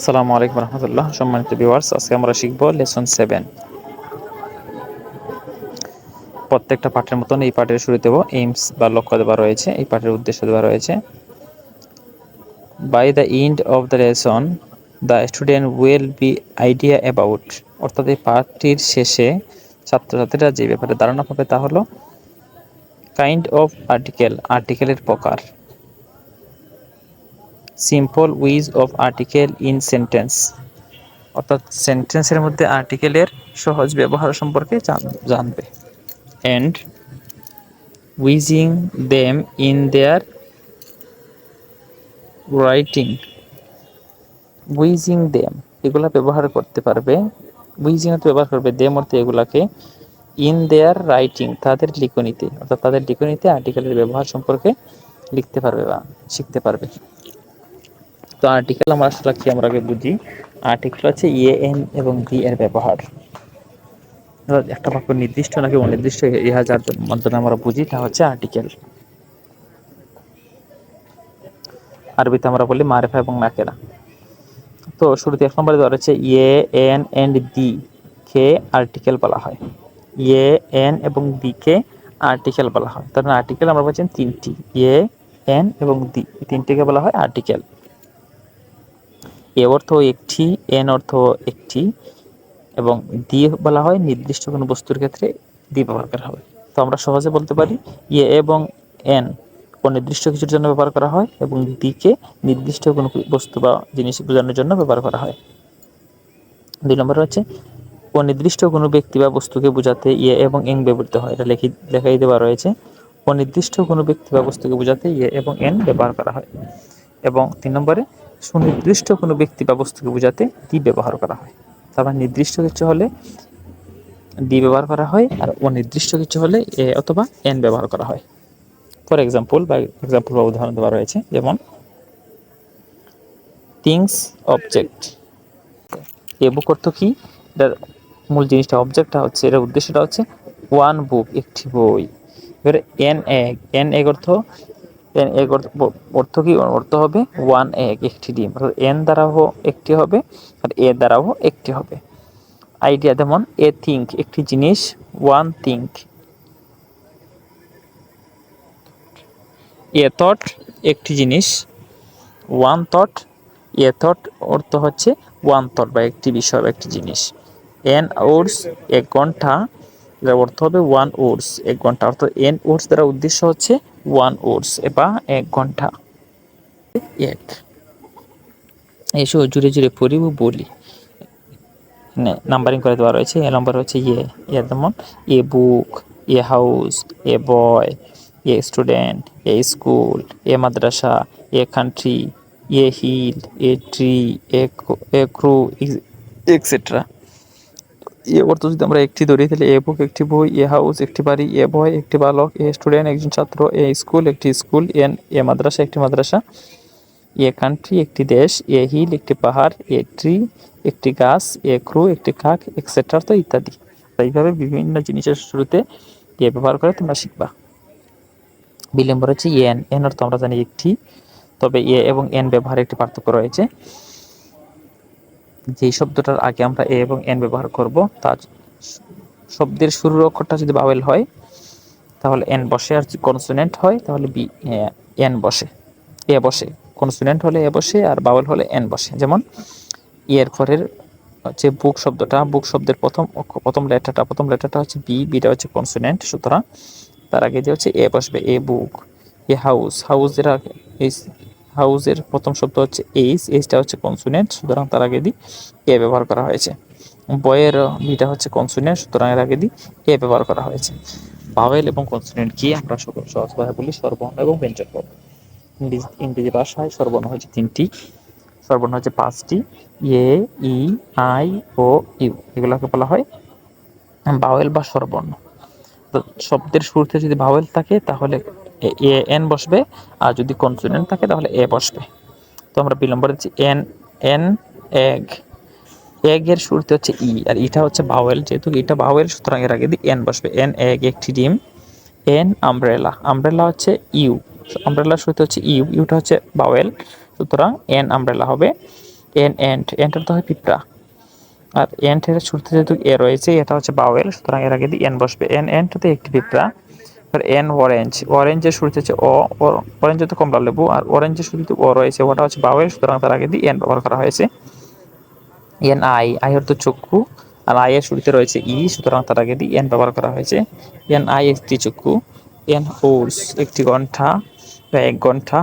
আসসালামু আলাইকুম রহমতুল্লাহ। সম্মানিত ভিউয়ার্স আজকে আমরা শিখব লেসন সেভেন প্রত্যেকটা পাঠের মতন এই পাঠের শুরু দেব। এইমস বা লক্ষ্য দেওয়া রয়েছে, এই পাঠের উদ্দেশ্য দেওয়া রয়েছে। By the end of the lesson the student will be idea about অর্থাৎ এই পাঠটির শেষে ছাত্রছাত্রীরা যে ব্যাপারে ধারণা পাবে তা হলো কাইন্ড অফ আর্টিকেল আর্টিকেলের প্রকার। Simple use of article in sentence অর্থাৎ সেন্টেন্সের মধ্যে আর্টিকেলের সহজ ব্যবহার সম্পর্কে জানবে। And using them in their writing using them এগুলা ব্যবহার করতে পারবে। উইজিং অর্থ ব্যবহার করবে দেম অর্থ এগুলাকে ইন দেয়ার রাইটিং তাদের লিখনীতে। অর্থাৎ তাদের লিখনিতে আর্টিকেলের ব্যবহার সম্পর্কে লিখতে পারবে বা শিখতে পারবে। তো আর্টিকেল আমরা কি আমরা আগে বুঝি? আর্টিকেল হচ্ছে এ এন এবং বি এর ব্যবহার। একটা বাক্য নির্দিষ্ট নাকি অনির্দিষ্ট, ইহা যার মাধ্যমে আমরা বুঝি, তা হচ্ছে আর্টিকেল আরবিতে আমরা বলি মারেফা এবং নাকেরা তো শুরুতে এক নম্বরে দেওয়া রয়েছে এ এন এন্ড দি কে আর্টিকেল বলা হয়। এ এন এবং দি কে আর্টিকেল বলা হয়। তার আর্টিকেল মানে আমরা বলছেন তিনটি। এ এন এবং দি তিনটিকে বলা হয় আর্টিকেল এ অর্থ একটি, এন অর্থ একটি এবং দি বলা হয় নির্দিষ্ট কোনো বস্তুর ক্ষেত্রে দি ব্যবহার করা হয় তো আমরা সহজে বলতে পারি এ এবং এন অনির্দিষ্ট কিছুর জন্য ব্যবহার করা হয় এবং দিকে নির্দিষ্ট কোনো বস্তু বা জিনিস বোঝানোর জন্য ব্যবহার করা হয়। দুই নম্বর হচ্ছে অনির্দিষ্ট কোনো ব্যক্তি বা বস্তুকে বোঝাতে ইয়ে এবং এন ব্যবহৃত হয়। এটা লেখি লেখাই দেওয়া রয়েছে। অনির্দিষ্ট কোনো ব্যক্তি বা বস্তুকে বোঝাতে ইয়ে এবং এন ব্যবহার করা হয়। এবং তিন নম্বরে সুনির্দিষ্ট কোনো ব্যক্তি বা বস্তুকে বোঝাতে দি ব্যবহার করা হয়। তারপর নির্দিষ্ট কিছু হলে ডি ব্যবহার করা হয় আর অনির্দিষ্ট কিছু হলে এ অথবা এন ব্যবহার করা হয়। ফর এক্সাম্পল বা এক্সাম্পল বা উদাহরণ দেওয়া রয়েছে, যেমন থিংস অবজেক্ট এ বুক অর্থ কি? এটার মূল জিনিসটা অবজেক্টটা হচ্ছে এটার উদ্দেশ্যটা হচ্ছে ওয়ান বুক একটি বই। এবারে এন এগ এন এগ অর্থ এন এক অর্থ কি? অর্থ হবে ওয়ান এক একটি ডিম। অর্থাৎ এন দ্বারাও একটি হবে, আর এ দ্বারাও একটি হবে। আইডিয়া যেমন এ থিঙ্ক একটি জিনিস ওয়ান থিঙ্ক এ থট একটি জিনিস ওয়ান থট এ থট অর্থ হচ্ছে ওয়ান থট বা একটি বিষয় বা একটি জিনিস। এন ওর্স এক ঘণ্টা। এর অর্থ হবে ওয়ান ওর্স এক ঘণ্টা। অর্থাৎ এন ওর্স দ্বারা উদ্দেশ্য হচ্ছে ওয়ান ওর্স বা এক ঘণ্টা। এক। এসো জুড়ে জুড়ে পড়ি ও বলি নাম্বারিং করে দেওয়া রয়েছে, এ নম্বর হচ্ছে ইয়ে ইয়ে যেমন, a book a house a boy a student a school a madrasa, a country a hill a tree a crew etcetera a অর্থ যদি আমরা একটি ধরি তাহলে এ বুক একটি বই, এ হাউস একটি বাড়ি, এ বয় একটি বালক, এ স্টুডেন্ট একজন ছাত্র, এ স্কুল একটি স্কুল এন, এ মাদ্রাসা একটি মাদ্রাসা, এ কান্ট্রি একটি দেশ, এ হিল একটি পাহাড়, এ ট্রি একটি গাছ, এ ক্রু একটি কাক এক্সেট্রা তো ইত্যাদি। এইভাবে বিভিন্ন জিনিসের শুরুতে এ ব্যবহার করে তোমরা শিখবা। বিলম্বর হচ্ছে এন এন অর্থ আমরা জানি একটি, তবে এ এবং এন ব্যবহারে একটি পার্থক্য রয়েছে। যে শব্দটার আগে আমরা এ এবং এন ব্যবহার করব তার শব্দের শুরুর অক্ষরটা যদি বাওয়েল হয়, তাহলে এন বসে, আর যদি কনসোনেন্ট হয়, তাহলে বি এন বসে। এ বসে, কনসোনেন্ট হলে এ বসে, আর বাওয়েল হলে এন বসে। যেমন এর পরের হচ্ছে বুক শব্দটা, বুক শব্দের প্রথম প্রথম লেটারটা প্রথম লেটারটা হচ্ছে বি, বিটা হচ্ছে কনসোনেন্ট, সুতরাং তার আগে যে হচ্ছে এ বসবে, এ বুক, এ হাউস হাউসের আগে হাউসের প্রথম শব্দ হচ্ছে এইচ, এইচটা হচ্ছে কনসোনেন্ট সুতরাং তার আগে দিই এ ব্যবহার করা হয়েছে। বয়ের বিটা হচ্ছে কনসোনেন্ট সুতরাং এর আগে দিই এ ব্যবহার করা হয়েছে। ভাওয়েল এবং কনসোনেন্ট কি? আমরা সহজ ভাবে বলি স্বরবর্ণ এবং ব্যঞ্জন বর্ণ ইংরেজি ভাষায় স্বরবর্ণ হচ্ছে তিনটি। স্বরবর্ণ হচ্ছে পাঁচটি। A, E, I, O, U. এগুলোকে বলা হয় বাওয়েল বা স্বরবর্ণ শব্দের শুরুতে যদি ভাওয়েল থাকে, তাহলে এ এন বসবে, আর যদি কনসোনেন্ট থাকে তাহলে এ বসবে। তো আমরা বিলম্ব দিচ্ছি, এন এন, এগ। এগ এর শুরুতে হচ্ছে ই, আর ইটা হচ্ছে বাওয়েল যেহেতু এটা বাওয়েল সুতরাং এর আগে দিয়ে এন বসবে। এন, এগ, একটি ডিম। এন আমব্রেলা আমব্রেলা হচ্ছে ইউ। আমব্রেলার শুরুতে হচ্ছে ইউ, ইউটা হচ্ছে বাওয়েল সুতরাং এন আমব্রেলা হবে। এন এন্ড এন্টার তো হয় পিঁপড়া। আর এন্টের শুরুতে যেহেতু এ রয়েছে, এটা হচ্ছে বাওয়েল সুতরাং এর আগে দিয়ে এন বসবে। এন, এন্টতে একটি পিঁপড়া। এন অরেঞ্জ অরেঞ্জের শুরুতে হচ্ছে অ অরেঞ্জ তো কমলা লেবু, আর অরেঞ্জের শুরুতে ও রয়েছে। ওটা হচ্ছে বাওয়েল সুতরাং তার আগে দিয়ে এন ব্যবহার করা হয়েছে। এন আই আই অর্থ চক্ষু, আর আই এর শুরুতে রয়েছে ই সুতরাং তার আগে দিয়ে এন ব্যবহার করা হয়েছে। এন আই একটি চক্ষু এন হোর্স একটি ঘণ্টা বা এক ঘণ্টা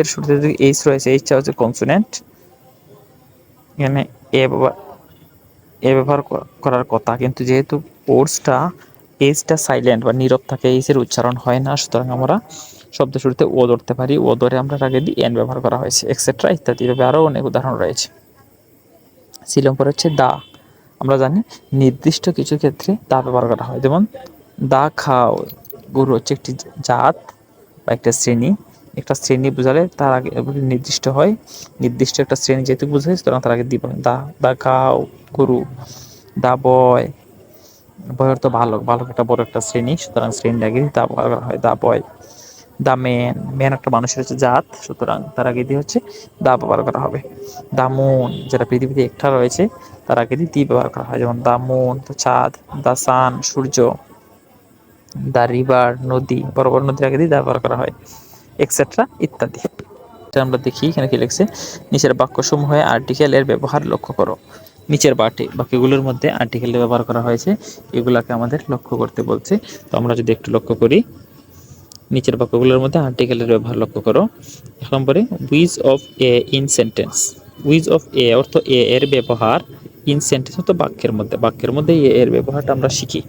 এর শুরুতে যদি এইচ রয়েছে এইচটা হচ্ছে কনসোনেন্ট এখানে এ ব্যবহার এ ব্যবহার করার কথা, কিন্তু যেহেতু ওর্সটা এইচটা সাইলেন্ট বা নীরব থাকে এইচের উচ্চারণ হয় না। সুতরাং আমরা শব্দ শুরুতে ও ধরতে পারি। ও ধরে আমরা আগে দিয়ে এন ব্যবহার করা হয়েছে এক্সেট্রা ইত্যাদি। এভাবে আরও অনেক উদাহরণ রয়েছে। নম্বর হচ্ছে দা। আমরা জানি নির্দিষ্ট কিছু ক্ষেত্রে দা ব্যবহার করা হয়। যেমন, দা খাও। গরু হচ্ছে একটি জাত বা একটা শ্রেণি। একটা শ্রেণি বোঝালে তার আগে নির্দিষ্ট হয়। নির্দিষ্ট একটা শ্রেণি যেহেতু বোঝায়, সুতরাং তার আগে দিব দা। দা খাও, গরু। দা বয়। বয় অর্থ ভালো বালক একটা বড় একটা শ্রেণি, সুতরাং শ্রেণি আগে দা করা হয় দা বয়। দা মেন মেন একটা মানুষের হচ্ছে জাত, সুতরাং তার আগে দিয়ে হচ্ছে দা ব্যবহার করা হবে। দা মুন, যেটা পৃথিবীতে একটা রয়েছে, তার আগে দিয়ে দি ব্যবহার করা হয়। যেমন দা মুন তো চাঁদ, দা সান, সূর্য, দা রিভার, নদী, বড় বড় নদীর আগে দিয়ে দা ব্যবহার করা হয় এক্সেট্রা ইত্যাদি। আমরা দেখি এখানে কি লিখছে, নিচের বাক্যসমূহে আর্টিকেল এর ব্যবহার লক্ষ্য করো। নিচের বাটি বাক্যগুলোর মধ্যে আর্টিকেল ব্যবহার করা হয়েছে, এগুলাকে আমাদের লক্ষ্য করতে বলছে। তো আমরা যদি একটু লক্ষ্য করি, নিচের বাক্যগুলোর মধ্যে আর্টিকেলের ব্যবহার লক্ষ্য করো। এক নম্বরে use of a in sentence use of a অর্থ এ এর ব্যবহার ইন সেন্টেন্স অর্থ বাক্যের মধ্যে। বাক্যের মধ্যে এ এর ব্যবহারটা আমরা শিখি।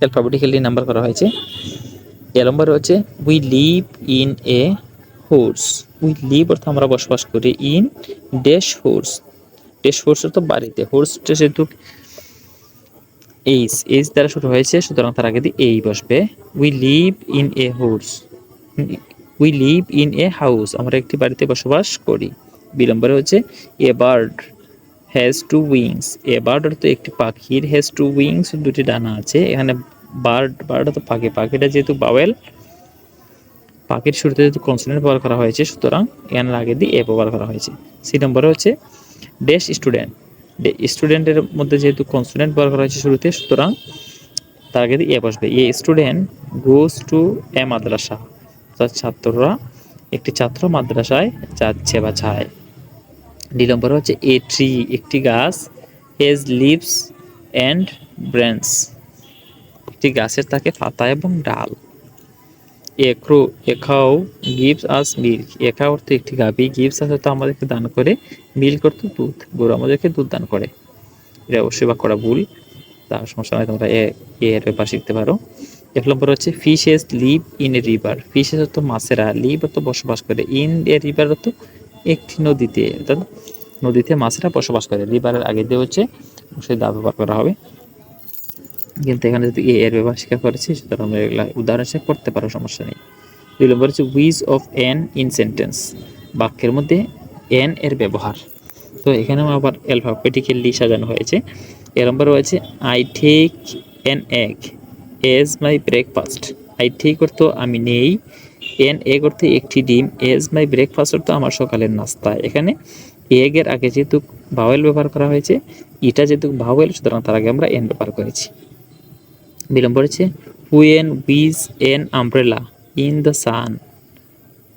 অ্যালফাবেটিক্যালি নাম্বার করা হয়েছে। এ নম্বরে হচ্ছে we live in a house we live অর্থ আমরা বসবাস করি in dash house. Dash house অর্থ বাড়িতে হোর্সটা যেহেতু এইচ এইচ দ্বারা শুরু হয়েছে, সুতরাং তার আগে দিয়ে এই বসবে। We live in a house we live in a house আমরা একটি বাড়িতে বসবাস করি। বিলম্বরে হচ্ছে a bird has two wings a bird অর্থ একটি পাখির হ্যাজ টু উইংস দুটি ডানা আছে। এখানে বার্ড বার্ড অর্থ পাখি। পাখিটা যেহেতু বাওয়েল পাখির শুরুতে যেহেতু কনসোনেন্ট ব্যবহার করা হয়েছে, সুতরাং এর আগে দিয়ে এ ব্যবহার করা হয়েছে। সি নম্বরে হচ্ছে ড্যাশ স্টুডেন্ট স্টুডেন্টের মধ্যে যেহেতু কনসোনেন্ট ব্যবহার করা হয়েছে শুরুতে, সুতরাং তার আগে দিয়ে এ বসবে। A student goes to a madrasa. অর্থাৎ ছাত্ররা একটি ছাত্র মাদ্রাসায় যাচ্ছে বা যায়। ডি নম্বর হচ্ছে এ ট্রি একটি গাছ। হেজ লিভস অ্যান্ড ব্রেন্স একটি গাছের থাকে পাতা এবং ডাল। এ ক্রো এ খাও গিভস আস মিল্ক। এ খাও অর্থ একটি গাভি গিভস আস অর্থ আমাদেরকে দান করে মিল্ক অর্থ দুধ, গরু আমাদেরকে দুধ দান করে। এটা অবশ্যই বা করা ভুল তার সমস্যা নয় তোমরা এ, এর ব্যাপার শিখতে পারো। এক নম্বর হচ্ছে fishes live in a river fishes অর্থ মাছেরা লিভ অর্থ বসবাস করে। ইন এ রিভার অর্থ একটি নদীতে, অর্থাৎ নদীতে মাছেরা বসবাস করে। রিভারের আগে দিয়ে হচ্ছে অবশ্যই দা ব্যবহার করা হবে। কিন্তু এখানে যদি এ এর ব্যবহার স্বীকার করেছি, সুতরাং আমরা এগুলা উদাহরণ হিসেবে করতে পারো সমস্যা নেই। দুই নম্বর হচ্ছে use of an in sentence বাক্যের মধ্যে এন এর ব্যবহার। তো এখানেও আবার অ্যালফাবেটিক্যালি সাজানো হয়েছে। এ নম্বর রয়েছে I take an egg as my breakfast I take অর্থ আমি নেই। এন এগ অর্থ একটি ডিম এজ মাই ব্রেকফাস্ট অর্থ আমার সকালের নাস্তা। এখানে এগের আগে যেহেতু ভাওয়েল ব্যবহার করা হয়েছে, এটা যেহেতু ভাওয়েল সুতরাং তার আগে আমরা এন ব্যবহার করেছি। বিলম্ব রয়েছে when use an umbrella in the sun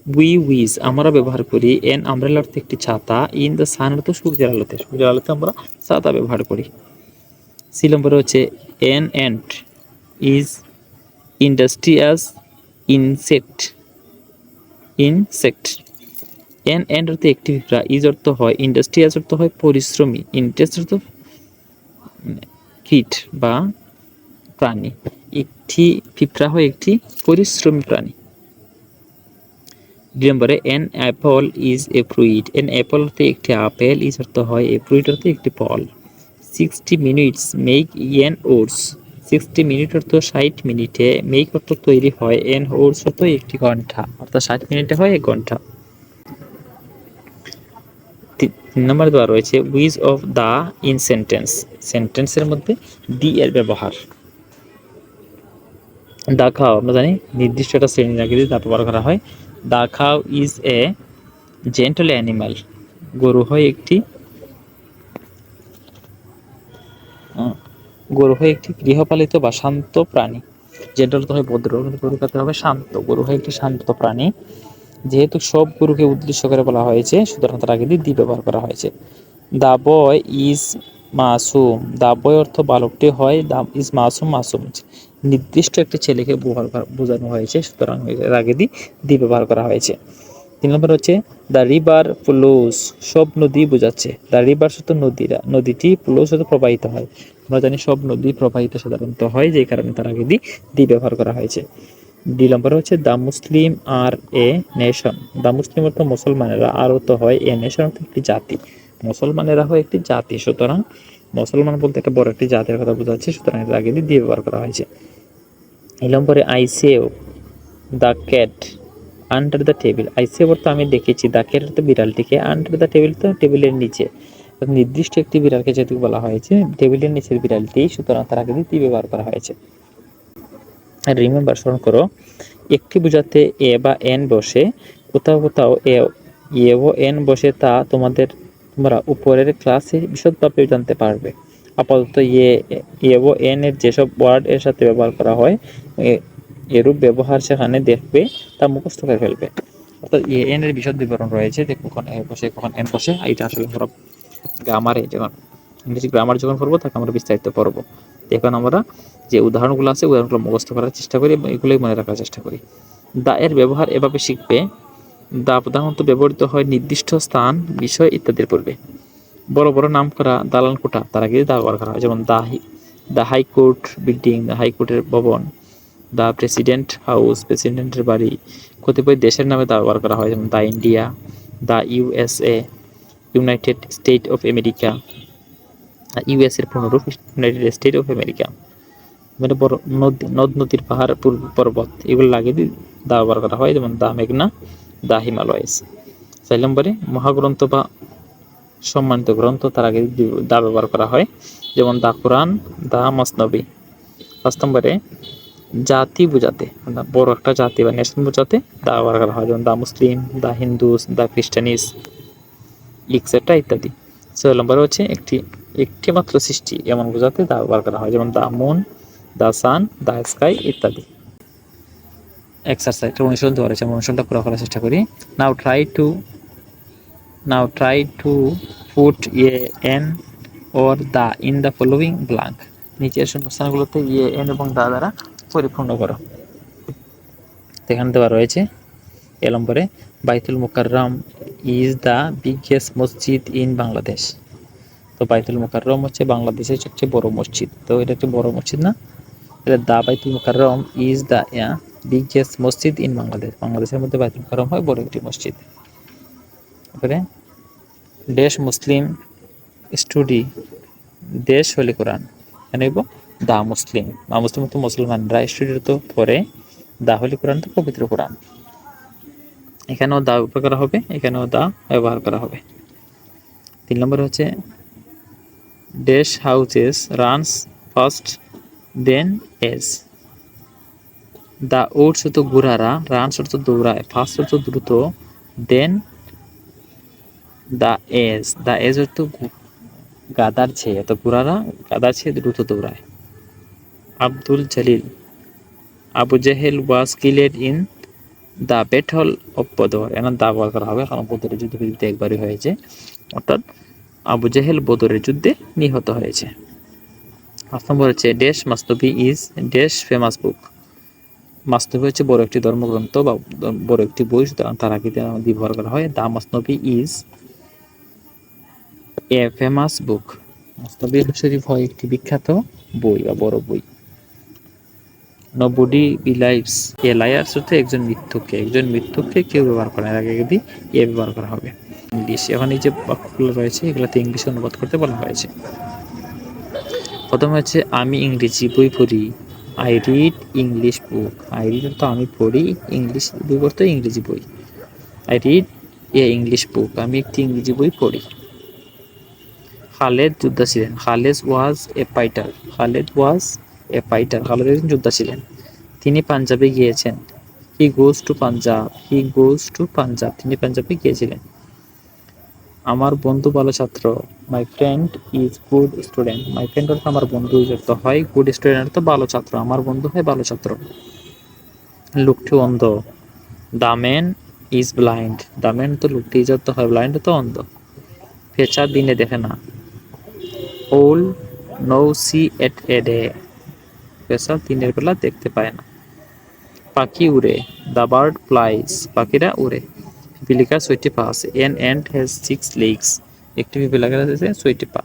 we use আমরা ব্যবহার করি এন আমব্রেলা অর্থ একটি ছাতা ইন দ্য সান অর্থ সূর্যের আলোতে। সূর্যের আলোতে আমরা ছাতা ব্যবহার করি। সি নম্বরে হচ্ছে an ant is industrious insect insect an ant অর্থ একটি পিঁপড়া ইজ অর্থ হয় ইন্ডাস্ট্রিয়াস অর্থ হয় পরিশ্রমী। ইন্টারেস্ট অর্থ কীট বা প্রাণী, একটি পিঁপড়া হয় একটি পরিশ্রমী প্রাণী। দুই নম্বরে an apple is a fruit an apple অর্থে একটি আপেল ইজ অর্থ হয় এ ফ্রুইট অর্থে একটি ফল। সিক্সটি মিনিটস মেক এন ওটস সিক্সটি মিনিট অর্থ ষাট মিনিটে মেক অর্থ তৈরি হয়। এন ওটস অর্থ একটি ঘণ্টা অর্থাৎ ষাট মিনিটে হয় এক ঘণ্টা। তিন নম্বর দেওয়া রয়েছে use of the in sentence সেন্টেন্সের মধ্যে দি এর ব্যবহার। দা খাও আমরা জানি নির্দিষ্ট একটা শ্রেণির আগে দিয়ে দা ব্যবহার করা হয়। দ্য খাও ইজ এ জেন্টল অ্যানিমাল গরু হয় একটি গরু হয় একটি গৃহপালিত বা শান্ত প্রাণী। জেন্টল তো হয় ভদ্র গরু কাতে হবে শান্ত। গরু হয় একটি শান্ত প্রাণী, যেহেতু সব গরুকে উদ্দেশ্য করে বলা হয়েছে, সুতরাং তার আগে দিয়ে দি ব্যবহার করা হয়েছে। দা বয় ইজ মাসুম। দা বয় অর্থ বালকটি হয় দা ইজ মাসুম মাসুম নির্দিষ্ট একটি ছেলেকে বোঝানো হয়েছে। সুতরাং এর আগে দি দি ব্যবহার করা হয়েছে। তিন নম্বর হচ্ছে দ্য রিভার ফ্লোস সব নদী বোঝাচ্ছে। দ্য রিভার শুধু নদীরা নদীটি ফ্লোস হতে প্রবাহিত হয়। আমরা জানি সব নদী প্রবাহিত সাধারণত হয় যে কারণে তার আগে দি দি ব্যবহার করা হয়েছে। দুই নম্বর হচ্ছে the Muslim are a nation the Muslim অর্থ মুসলমানেরা আর অর্থ হয় এ নেশন অর্থ একটি জাতি। মুসলমানেরা হয় একটি জাতি। সুতরাং মুসলমান বলতে একটা বড় একটি জাতির কথা বোঝাচ্ছে। সুতরাং এর আগে দিয়ে ব্যবহার করা হয়েছে। এই নম্বরে I the cat under the table. I saw অর্থ আমি দেখেছি, দ্য ক্যাট অর্থ বিড়ালটিকে আন্ডার দ্য টেবিল তো টেবিলের নিচে। নির্দিষ্ট একটি বিড়ালকে যেহেতু বলা হয়েছে, টেবিলের নিচের বিড়ালটি সুতরাং তার আগে দিয়ে তি ব্যবহার করা হয়েছে। রিমেম্বার স্মরণ করো, একটি বোঝাতে এ বা এন বসে, কোথাও কোথাও এ ও এন বসে তা তোমাদের, তোমরা উপরের ক্লাসে বিশদভাবে জানতে পারবে। আপাতত এ এ ও এন এর যেসব ওয়ার্ড এর সাথে ব্যবহার করা হয় এরূপ ব্যবহার সেখানে দেখবে, তা মুখস্থ করে ফেলবে। অর্থাৎ এ, এন এর বিশদ বিবরণ রয়েছে যে কখন এ বসে, কখন এন বসে এটা আসলে আমরা গ্রামারে যখন, ইংরেজি গ্রামার যখন পড়ব, তাকে আমরা বিস্তারিত পড়ব। এখন আমরা যে উদাহরণগুলো আছে, উদাহরণগুলো মুখস্থ করার চেষ্টা করি এবং এগুলোই মনে রাখার চেষ্টা করি। দা এর ব্যবহার এভাবে শিখবে, দা প্রধানত ব্যবহৃত হয় নির্দিষ্ট স্থান, বিষয় ইত্যাদির পূর্বে। বড় বড় নাম করা দালান কোটা তার আগে দা ব্যবহার করা হয়, যেমন the the high court building the হাইকোর্টের ভবন। দ্য প্রেসিডেন্ট হাউস প্রেসিডেন্টের বাড়ি। কতিপয় দেশের নামে দা ব্যবহার করা হয়, যেমন the India the USA United State of America US এর পুনরূপ ইউনাইটেড স্টেট অফ আমেরিকা মানে বড় নদী, নদ, নদীর পাহাড় পূর্ব পর্বত, এগুলো লাগিয়ে দিয়ে দা ব্যবহার করা হয়, যেমন দা মেঘনা দা হিমালয়স চার নম্বরে, মহাগ্রন্থ বা সম্মানিত গ্রন্থ তার আগে দা ব্যবহার করা হয়, যেমন দা কোরআন দা মসনবী পাঁচ নম্বরে জাতি বোঝাতে বড় একটা জাতি বা নেশন বোঝাতে, দা ব্যবহার করা হয়। যেমন দা মুসলিম, দা হিন্দুস দা খ্রিস্টানিস ইকসেট্রা ইত্যাদি। ছয় নম্বরে হচ্ছে একটি একটি মাত্র সৃষ্টি, এমন বোঝাতে দা ব্যবহার করা হয়। যেমন the moon the sun the sky ইত্যাদি। এক্সারসাইজ অনুশীলন দেওয়া রয়েছে অনুশীলনটা পুরো করার চেষ্টা করি। Now try to now try to put a an or the in the following blank নিচের শূন্যস্থানগুলোতে ইয়ে এন এবং দা দ্বারা পরিপূর্ণ করো। এখানে দেওয়া রয়েছে, এ নম্বরে, Baitul Mukarram is the biggest masjid in Bangladesh. তো বাইতুল মুকাররম হচ্ছে বাংলাদেশের সবচেয়ে বড় মসজিদ। তো এটা একটি বড় মসজিদ না? এটা the Baitul Mukarram is the biggest masjid in Bangladesh. বাংলাদেশের মধ্যে বাইতুল মুকাররম হয় বড় একটি মসজিদ। তারপরে, দেশ মুসলিম স্টুডি, দেশ হলি কোরআন। এখানে দা মুসলিম। বা মুসলিম তো মুসলমানরা তো পরে দা হলি কোরআন তো পবিত্র কোরআন। এখানেও দা ব্যবহার করা হবে, এখানেও দা ব্যবহার করা হবে। তিন নম্বর হচ্ছে dash horses runs fast than as the asses তো ঘোড়ারা রানস অর্থ দৌড়ায় ফার্স্ট অর্থ দ্রুত than the ass the ass গু- গাদার চেয়ে, তো ঘোড়ারা গাদার চেয়ে দ্রুত দৌড়ায়। Abdul Jalil. Abu Jahl was killed in the battle of Badr. এনার দা ব্যবহার করা হবে, কারণ বদরের যুদ্ধ পৃথিবীতে একবারই হয়েছে। অর্থাৎ আবু জেহেল বদরের যুদ্ধে নিহত হয়েছে। পাঁচ নম্বর হচ্ছে dash Masnavi is dash famous book Masnavi হচ্ছে বড় একটি ধর্মগ্রন্থ বা বড় একটি বই, সুতরাং তার আগে ব্যবহার করা হয় দা মাস্তবি ইজ এ ফেমাস বুক মাস্তবি শরীফ হয় একটি বিখ্যাত বই বা বড় বই। নবডি বিলাইভস এ লায়ার্স হচ্ছে একজন মিথ্যুককে একজন মিথ্যুককে কেউ ব্যবহার করে না। আগে যদি এ ব্যবহার করা হবে। ইংলিশ এখন এই যে বাক্যগুলো রয়েছে, এগুলোতে ইংলিশে অনুবাদ করতে বলা হয়েছে। প্রথমে হচ্ছে, আমি ইংরেজি বই পড়ি। I read English book I read তো আমি পড়ি ইংলিশ বই পড়তে ইংরেজি বই। I read a English book আমি একটি ইংরেজি বই পড়ি। খালেদ যোদ্ধা ছিলেন। Khaled was a fighter Khaled was a fighter একজন যোদ্ধা ছিলেন। তিনি পাঞ্জাবে গিয়েছেন। He goes to Punjab he goes to Punjab তিনি পাঞ্জাবে গিয়েছিলেন। আমার বন্ধু ভালো ছাত্র my friend is good student my friend অর্থ আমার বন্ধু যুক্ত। হয় গুড স্টুডেন্ট অর্থ ভালো ছাত্র আমার বন্ধু হয় ভালো ছাত্র লোকটি অন্ধ। The man is blind the man তো লোকটি যত হয় ব্লাইন্ড তো অন্ধ। ফেচা দিনে দেখে না। Owl no see at a day ফেসা দিনের বেলা দেখতে পায় না। পাখি উড়ে, দ্য বার্ড ফ্লাইস, পাখিরা উড়ে। পিপিলিকার ছয়টি পা আছে an ant has six legs. একটি পিপিলিকার আছে ছয়টি পা।